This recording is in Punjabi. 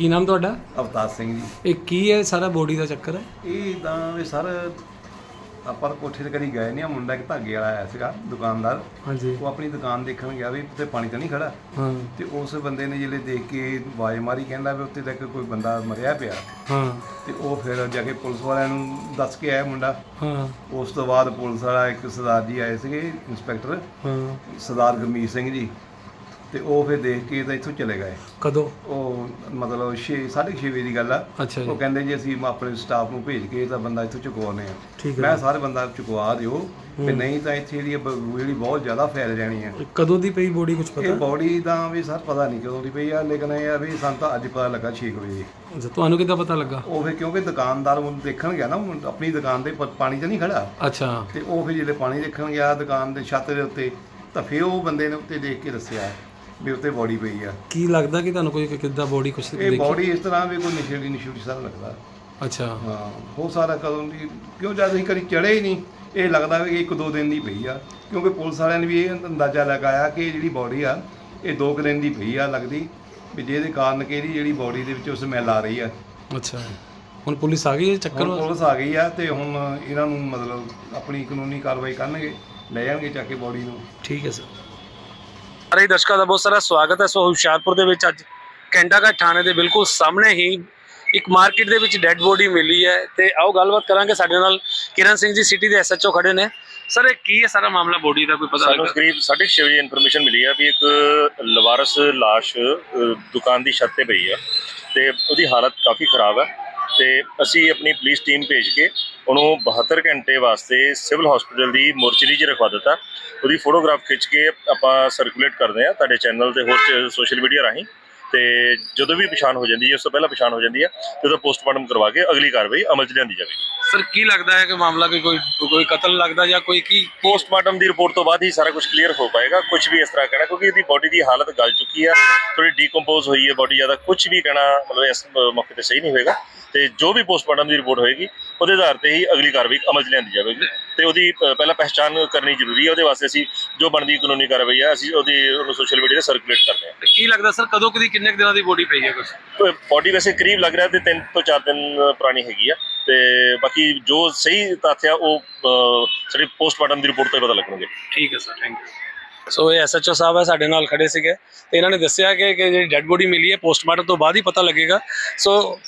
ਕੀ ਨਾਮ ਤੁਹਾਡਾ? ਅਵਤਾਰ ਸਿੰਘ ਜੀ। ਇਹ ਕੀ ਹੈ ਸਾਰਾ ਬੋਡੀ ਦਾ ਚੱਕਰ ਹੈ? ਇਹ ਤਾਂ ਵੀ ਸਰ ਆਪਾਂ ਕੋਠੇ ਤੇ ਕਦੀ ਗਏ ਨਹੀਂ ਆ ਮੁੰਡਾ ਇੱਕ ਧਾਗੇ ਵਾਲਾ ਆਇਆ ਸੀਗਾ ਦੁਕਾਨਦਾਰ। ਹਾਂਜੀ। ਉਹ ਆਪਣੀ ਦੁਕਾਨ ਦੇਖਣ ਗਿਆ ਵੀ ਉੱਤੇ ਪਾਣੀ ਤਾਂ ਨਹੀਂ ਖੜਾ। ਹਾਂ। ਤੇ ਉਸ ਬੰਦੇ ਨੇ ਜਿਹੜੇ ਦੇਖ ਕੇ ਆਵਾਜ਼ ਮਾਰੀ ਕਹਿੰਦਾ ਵੀ ਉੱਤੇ ਤੱਕ ਕੋਈ ਬੰਦਾ ਮਰਿਆ ਪਿਆ। ਹਾਂ। ਤੇ ਉਹ ਫਿਰ ਜਾ ਕੇ ਪੁਲਿਸ ਵਾਲਿਆਂ ਨੂੰ ਦੱਸ ਕੇ ਆਇਆ ਮੁੰਡਾ। ਹਾਂ। ਉਸ ਤੋਂ ਬਾਅਦ ਪੁਲਿਸ ਵਾਲਾ ਇੱਕ ਸਰਦਾਰ ਜੀ ਆਏ ਸੀਗੇ ਇੰਸਪੈਕਟਰ। ਹਾਂ। ਸਰਦਾਰ ਗੁਰਮੀਤ ਸਿੰਘ ਜੀ। ਤੇ ਉਹ ਫਿਰ ਦੇਖ ਕੇ ਤਾਂ ਇੱਥੋਂ ਚਲੇ ਗਏ। ਕਦੋਂ? ਉਹ ਮਤਲਬ 6 6:30 ਵਜੇ ਦੀ ਗੱਲ ਆ। ਅੱਛਾ ਉਹ ਕਹਿੰਦੇ ਜੀ ਅਸੀਂ ਆਪਣੇ ਸਟਾਫ ਨੂੰ ਭੇਜ ਕੇ ਤਾਂ ਬੰਦਾ ਇੱਥੋਂ ਚੁਕਵਾਉਨੇ ਆ ਠੀਕ ਹੈ ਮੈਂ ਸਾਰੇ ਬੰਦਾ ਚੁਕਵਾ ਦਿਓ ਤੇ ਨਹੀਂ ਤਾਂ ਇੱਥੇ ਜਿਹੜੀ ਬ- ਜਿਹੜੀ ਬਹੁਤ ਜ਼ਿਆਦਾ ਫੈਲ ਜਾਣੀ ਆ। ਕਦੋਂ ਦੀ ਪਈ ਬੋਡੀ ਕੁਝ ਇਹ ਪਤਾ ਬੋਡੀ ਤਾਂ ਵੀ ਸਰ ਪਤਾ ਨਹੀਂ ਕਦੋਂ ਦੀ ਪਈ ਆ ਲੇਕਿਨ ਇਹ ਆ ਵੀ ਸਾਨੂੰ ਤਾਂ ਅੱਜ ਪਤਾ ਲੱਗਾ 6 ਵਜੇ। ਅੱਛਾ ਤੁਹਾਨੂੰ ਕਿੱਦਾਂ ਪਤਾ ਲੱਗਾ? ਉਹ ਫਿਰ ਕਿਉਂਕਿ ਦੁਕਾਨਦਾਰ ਉਹ ਦੇਖਣ ਗਿਆ ਨਾ ਉਹ ਆਪਣੀ ਦੁਕਾਨ ਪ- ਪਾਣੀ ਤਾਂ ਨਹੀਂ ਖੜਾ। ਅੱਛਾ। ਤੇ ਉਹ ਫਿਰ ਜਿਹੜੇ ਪਾਣੀ ਦੇਖਣ ਗਿਆ ਦੁਕਾਨ ਦੇ ਛੱਤ ਦੇ ਉੱਤੇ ਤਾਂ ਫਿਰ ਉਹ ਬੰਦੇ ਨੇ ਉੱਤੇ ਦੇਖ ਕੇ ਦੱਸਿਆ। ਵੀ ਉੱਤੇ ਬੋਡੀ ਪਈ ਆ। ਕੀ ਲੱਗਦਾ ਕਿ ਤੁਹਾਨੂੰ ਕੋਈ ਕਿੱਦਾਂ ਬੋਡੀ ਕੁਝ ਇਹ ਦੇਖੀ? ਬੋਡੀ ਇਸ ਤਰ੍ਹਾਂ ਵੀ ਕੋਈ ਨਿਸ਼ੇੜੀ ਨਿਸ਼ੂੜੀ ਸਾਰਾ ਲੱਗਦਾ। ਅੱਛਾ। ਹਾਂ ਹੋ ਸਾਰਾ ਕਦੋਂ ਦੀ ਕਿਉਂ ਜਦ ਅਸੀਂ ਕਦੀ ਚੜੇ ਹੀ ਨਹੀਂ ਇਹ ਲੱਗਦਾ ਵੀ ਇੱਕ ਦੋ ਦਿਨ ਦੀ ਪਈ ਆ। ਕਿਉਂਕਿ ਪੁਲਿਸ ਵਾਲਿਆਂ ਨੇ ਵੀ ਇਹ ਅੰਦਾਜ਼ਾ ਲਗਾਇਆ ਕਿ ਇਹ ਜਿਹੜੀ ਬੋਡੀ ਆ ਇਹ ਦੋ ਕੁ ਦਿਨ ਦੀ ਪਈ ਆ ਲੱਗਦੀ ਵੀ ਜਿਹਦੇ ਕਾਰਨ ਕਿ ਇਹਦੀ ਜਿਹੜੀ ਬੋਡੀ ਦੇ ਵਿੱਚੋਂ ਸਮੈਲ ਆ ਰਹੀ ਆ। ਅੱਛਾ। ਹੁਣ ਪੁਲਿਸ ਆ ਗਈ ਹੈ ਚੱਕਰ? ਹੁਣ ਪੁਲਿਸ ਆ ਗਈ ਆ ਤੇ ਹੁਣ ਇਹਨਾਂ ਨੂੰ ਮਤਲਬ ਆਪਣੀ ਕਾਨੂੰਨੀ ਕਾਰਵਾਈ ਕਰਨਗੇ ਲੈ ਜਾਣਗੇ ਚੱਕ ਕੇ ਬੋਡੀ ਨੂੰ। ਠੀਕ ਹੈ ਸਰ ਸਾਰੇ ਦਰਸ਼ਕਾਂ ਦਾ ਬਹੁਤ ਸਾਰਾ ਸਵਾਗਤ ਹੈ। ਸੋ ਹੁਸ਼ਿਆਰਪੁਰ ਦੇ ਵਿੱਚ ਅੱਜ ਕੈਂਡਾਗੜ ਥਾਣੇ ਦੇ ਬਿਲਕੁਲ ਸਾਹਮਣੇ ਹੀ ਇੱਕ ਮਾਰਕੀਟ ਦੇ ਵਿੱਚ ਡੈੱਡ ਬੋਡੀ ਮਿਲੀ ਹੈ ਤੇ ਆਓ ਗੱਲਬਾਤ ਕਰਾਂਗੇ। ਸਾਡੇ ਨਾਲ ਕਿਰਨ ਸਿੰਘ ਜੀ ਸਿਟੀ ਦੇ ਐਸਐਚਓ ਖੜੇ ਨੇ। ਸਰ ਇਹ ਕੀ ਹੈ ਸਾਰਾ ਮਾਮਲਾ? ਬੋਡੀ ਦਾ ਕੋਈ ਪਤਾ ਸਾਨੂੰ ਲੱਗਾ? ਕਰੀਬ 6:30 ਵਜੇ ਇਨਫੋਰਮੇਸ਼ਨ ਮਿਲੀ ਆ ਵੀ ਇੱਕ ਲਵਾਰਸ ਲਾਸ਼ ਅ, ਦੁਕਾਨ ਦੀ ਛੱਤ ਤੇ ਪਈ ਆ ਤੇ ਉਹਦੀ ਹਾਲਤ ਕਾਫੀ ਖਰਾਬ ਹੈ। ਤੇ ਅਸੀਂ ਆਪਣੀ ਪੁਲਿਸ ਟੀਮ ਭੇਜ ਕੇ ਉਹਨੂੰ 72 ਘੰਟੇ ਵਾਸਤੇ ਸਿਵਲ ਹਸਪੀਟਲ ਦੀ ਮੋਰਚਰੀ 'ਚ ਰਖਵਾ ਦਿੱਤਾ। ਉਹਦੀ ਫੋਟੋਗ੍ਰਾਫ ਖਿੱਚ ਕੇ ਆਪਾਂ ਸਰਕੂਲੇਟ ਕਰਦੇ ਆ ਤੁਹਾਡੇ ਚੈਨਲ ਤੇ ਹੋਰ ਸੋਸ਼ਲ ਮੀਡੀਆ ਰਾਹੀਂ। ਤੇ ਜਦੋਂ ਵੀ ਪਛਾਣ ਹੋ ਜਾਂਦੀ ਹੈ ਉਸ ਤੋਂ ਪਹਿਲਾਂ ਪਛਾਣ ਹੋ ਜਾਂਦੀ ਹੈ ਤੇ ਉਹਦਾ ਪੋਸਟਮਾਰਟਮ ਕਰਵਾ ਕੇ ਅਗਲੀ ਕਾਰਵਾਈ ਅਮਲ 'ਚ ਲਿਆਂਦੀ ਜਾਵੇਗੀ। ਸਰ ਕੀ ਲੱਗਦਾ ਹੈ ਕਿ ਮਾਮਲਾ ਕੋਈ ਕੋਈ ਕਤਲ ਲੱਗਦਾ ਜਾਂ ਕੋਈ ਕੀ ਪੋਸਟਮਾਰਟਮ ਦੀ ਰਿਪੋਰਟ ਤੋਂ ਬਾਅਦ ਹੀ ਸਾਰਾ ਕੁਝ ਕਲੀਅਰ ਹੋ ਪਾਏਗਾ। ਕੁਝ ਵੀ ਇਸ ਤਰ੍ਹਾਂ ਕਹਿਣਾ ਕਿਉਂਕਿ ਇਹਦੀ ਬਾਡੀ ਦੀ ਹਾਲਤ ਗਲ ਚੁੱਕੀ ਆ ਥੋੜੀ ਡੀਕੰਪੋਜ਼ ਹੋਈ ਹੈ ਬਾਡੀ ਜ਼ਿਆਦਾ। ਕੁਝ ਵੀ ਕਹਿਣਾ ਮਤਲਬ ਇਸ ਮੌਕੇ ਤੇ ਸਹੀ ਨਹੀਂ ਹੋਏਗਾ। ਤੇ ਜੋ ਵੀ ਪੋਸਟਮਾਰਟਮ ਦੀ ਰਿਪੋਰਟ ਹੋਏਗੀ ਉਹਦੇ ਆਧਾਰ ਤੇ ਹੀ ਅਗਲੀ ਕਾਰਵਾਈ ਅਮਲ 'ਚ ਲਿਆਂਦੀ ਜਾਵੇਗੀ। ਤੇ ਉਹਦੀ ਪਹਿਲਾਂ ਪਹਿਚਾਣ ਕਰਨੀ ਜ਼ਰੂਰੀ ਹੈ ਉਹਦੇ ਵਾਸਤੇ ਅਸੀਂ ਜੋ ਬਣਦੀ ਕਾਨੂੰਨੀ ਕਾਰਵਾਈ ਹੈ ਅਸੀਂ ਉਹਦੀ ਉਹਨੂੰ ਸੋਸ਼ਲ ਮੀਡੀਆ ਤੇ ਸਰਕੂਲੇਟ ਕਰਦੇ ਹਾਂ। ਕੀ ਲੱਗਦਾ ਸਰ ਕਦੋਂ ਕਦੀ ਕਿੰਨੇ ਦਿਨਾਂ ਦੀ ਬੋਡੀ ਪਈ ਹੈ ਕੁਝ ਬਾਡੀ ਵੈਸੇ ਕਰੀਬ ਲੱਗ ਰਿਹਾ ਤੇ 3 ਤੋਂ 4 ਦਿਨ ਪੁਰਾਣੀ ਹੈਗੀ ਆ। ਤੇ ਬਾਕੀ ਜੋ ਸਹੀ ਤੱਥ ਆ ਉਹ ਸਾਡੀ ਪੋਸਟਮਾਰਟਮ ਦੀ ਰਿਪੋਰਟ ਤੋਂ ਹੀ ਪਤਾ ਲੱਗਣਗੇ। ਠੀਕ ਹੈ ਸਰ ਥੈਂਕ ਯੂ ਸੋ ਇਹ ਐਸਐਚਓ ਸਾਹਿਬ ਹੈ ਸਾਡੇ ਨਾਲ ਖੜੇ ਸੀਗੇ। ਤੇ ਇਹਨਾਂ ਨੇ ਦੱਸਿਆ ਕਿ ਜਿਹੜੀ ਡੈੱਡ ਬੋਡੀ ਮਿਲੀ ਹੈ ਪੋਸਟਮਾਰਟਮ ਤੋਂ ਬਾਅਦ ਹੀ ਪਤਾ ਲੱਗੇਗਾ। ਸੋ